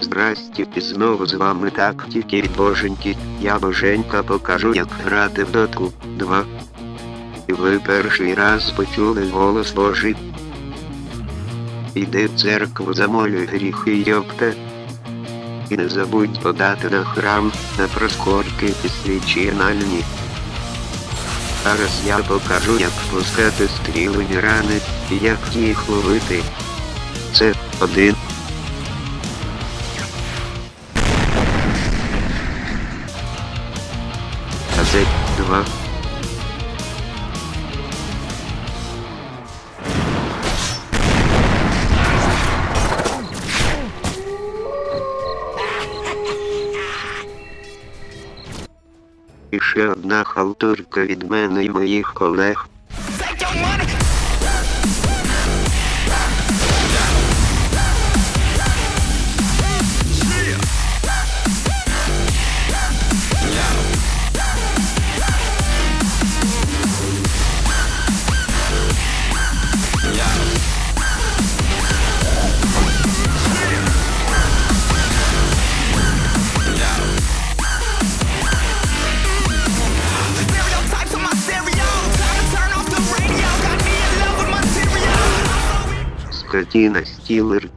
Здрасті, і знову з вами тактики боженьки. Я боженька покажу, як грати в дотку 2. І ви перший раз почули голос Божий. Іди в церкву, замолюй гріхи йопте. І не забудь подати на храм, на проскорки і свічі анальні. Зараз я покажу, як пускати стріли в рани і як їх ловити. Це один. А це два. І ще одна халтурка від мене і моїх колег. Скотіна стілер.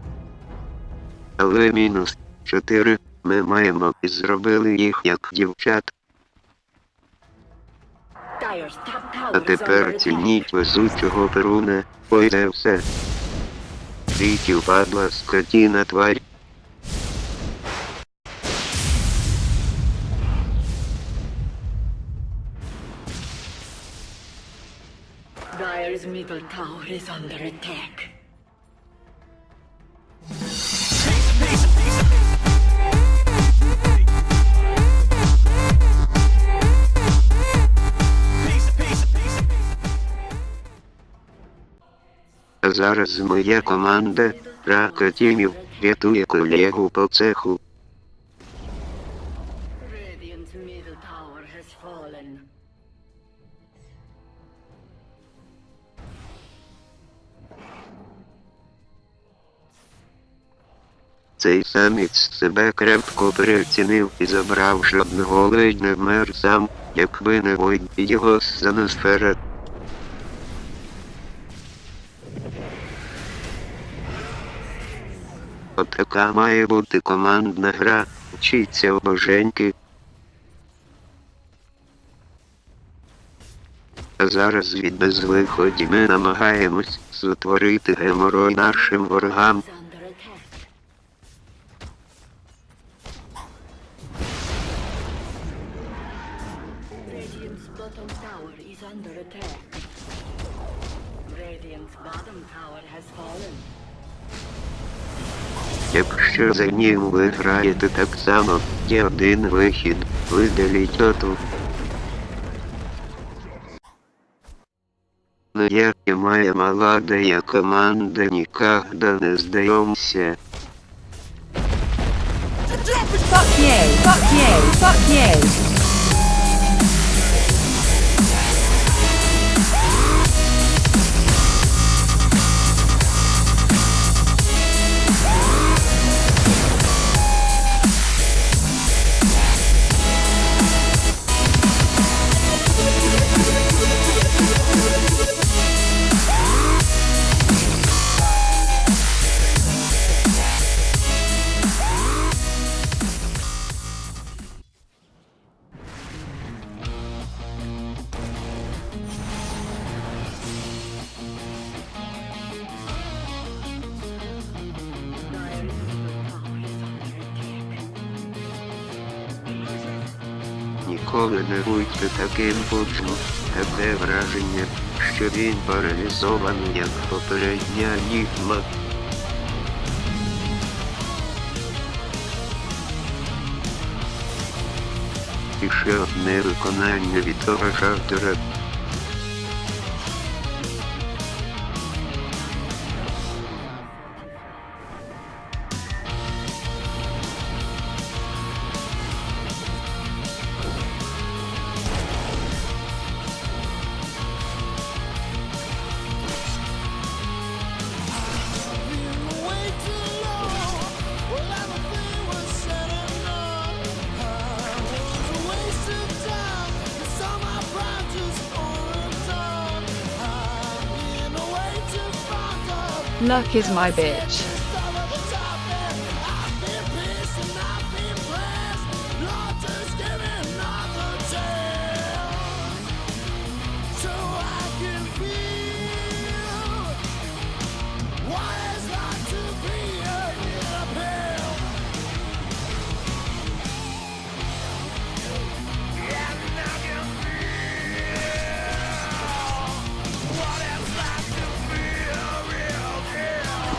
Але мінус 4 ми маємо і зробили їх як дівчат. А тепер цініть везучого перуна. Ой, це все. Трітів падла скотіна тварь. Dyer's middle tower is under attack. Зараз моя команда ракотімів рятує колегу по цеху. Цей самець себе крепко переоцінив і забрав жодного ледь не вмер сам, якби не войн його саносфера. Отака має бути командна гра. Вчіться у боженьки. А зараз від безвиході ми намагаємось сотворити геморой нашим ворогам. Radiant's bottom tower has fallen. Якщо за ним виграєте так само, є один вихід, видаліть оту. Ну як і моя молодая команда никогда не здаємося. Fuck you, fuck you, fuck you. Ніколи не будьте таким пучним. Таке враження, що він паралізований, як попередня нігма. І ще одне виконання від того ж Luck is my bitch.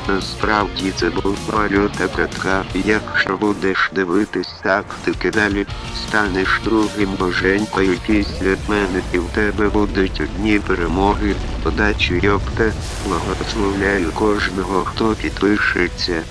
Насправді це був люта катка. Якщо будеш дивитись тактики далі, станеш другим боженькою після мене і в тебе будуть одні перемоги. Подачу йопте, благословляю кожного, хто підпишеться.